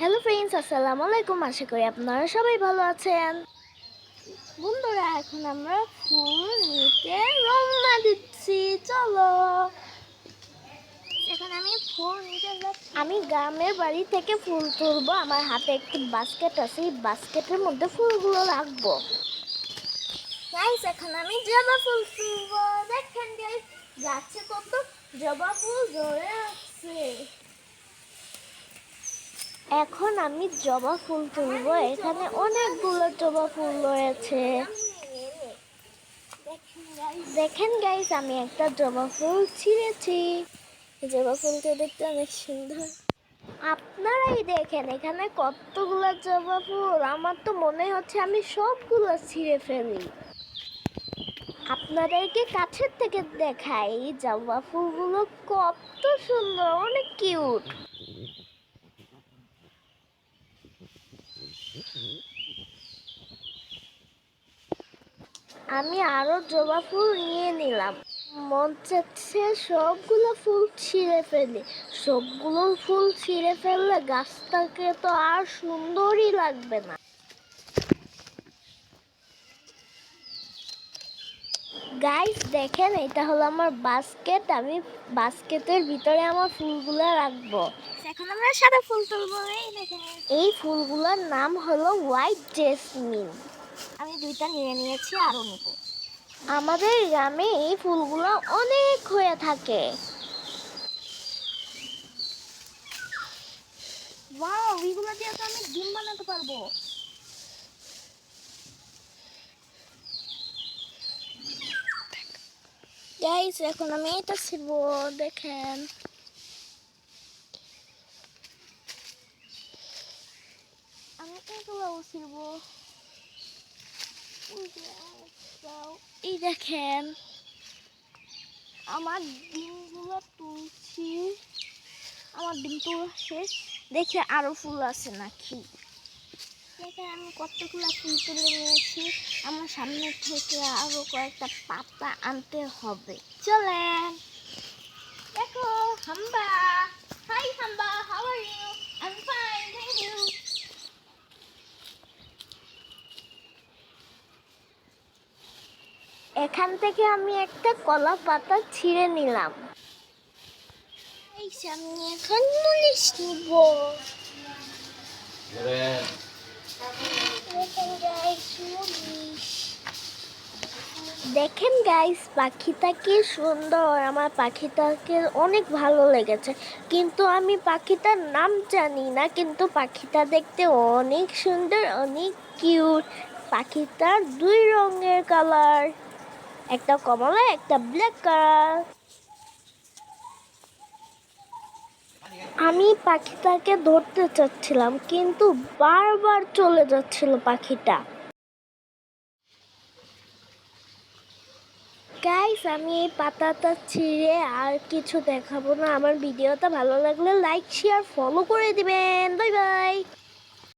Hello friends আসসালামু আলাইকুম। আশা করি আপনারা সবাই ভালো আছেন। বন্ধুরা, এখন আমরা ফুল নিতে রওনা দিচ্ছি। চলো। এখন আমি ফুল নিতে যাচ্ছি। আমি গ্রামের বাড়ি থেকে ফুল তুলবো। আমার হাতে একটি বাস্কেট আছে। এই বাস্কেটের মধ্যে ফুলগুলো রাখব। গাইস এখন আমি জবা ফুল তুলবো। দেখেন গাছে কত জবা ফুল ধরে আছে এখন আমি জবা ফুল তুলবো। এখানে অনেকগুলো জবা ফুল রয়েছে। দেখেন গাইস আমি একটা জবা ফুল ছিঁড়েছি। জবা ফুলটা দেখতে অনেক সুন্দর। আপনারাই দেখেন এখানে কতগুলো জবা ফুল। আমার তো মনে হচ্ছে আমি সবগুলো ছিঁড়ে ফেলি। আপনাদেরকে কাছের থেকে দেখাই জবা ফুলগুলো কত সুন্দর, অনেক কিউট আমি আরও জবা ফুল নিয়ে নিলাম। মন চাচ্ছে সবগুলো ফুল ছিঁড়ে ফেলি। সবগুলো ফুল ছিঁড়ে ফেললে গাছটাকে তো আর সুন্দরই লাগবে না। গাইস দেখেন এটা হলো আমার বাস্কেট আমি বাস্কেটের ভিতরে আমার ফুলগুলো রাখব। এখন আমরা সাদা ফুল তুলবো। এই ফুলগুলোর নাম হলো হোয়াইট জেসমিন আমি দুইটা নিয়ে নিয়েছি আরও নেব। আমাদের গ্রামে এই ফুলগুলো অনেক হয়ে থাকে। ওয়াও এগুলো দিয়ে তো আমি ডিম বানাতে পারব। গাইস এখন আমি এটা ছিড়ব দেখেন। আমি এগুলোও ছিড়ব। এই দেখেন, আমার ডিমগুলো তুলছি। আমার ডিম তোলা শেষ। দেখে আরও ফুল আছে নাকি। দেখেন, আমি কতগুলো ফুল তুলে নিয়েছি। আমার সামনে থেকে আরও কয়েকটা পাতা আনতে হবে। চলেন। এখান থেকে আমি একটা কলা পাতা ছিঁড়ে নিলাম। এই আমি এখন মুলিশ নিব। দেখেন গাইস মুলিশ দেখেন গাইস পাখিটা কি সুন্দর। আমার পাখিটাকে অনেক ভালো লেগেছে। কিন্তু আমি পাখিটার নাম জানি না কিন্তু পাখিটা দেখতে অনেক সুন্দর অনেক কিউট পাখিটার দুই রঙের কালার একটা কমলা, একটা ব্ল্যাক কালার আমি পাখিটাকে ধরতে চাচ্ছিলাম, কিন্তু বারবার চলে যাচ্ছিল পাখিটা। গাইস আমি এই পাতাটা ছিঁড়ে আর কিছু দেখাবো না। আমার ভিডিওটা ভালো লাগলে লাইক শেয়ার ফলো করে দিবেন। Bye bye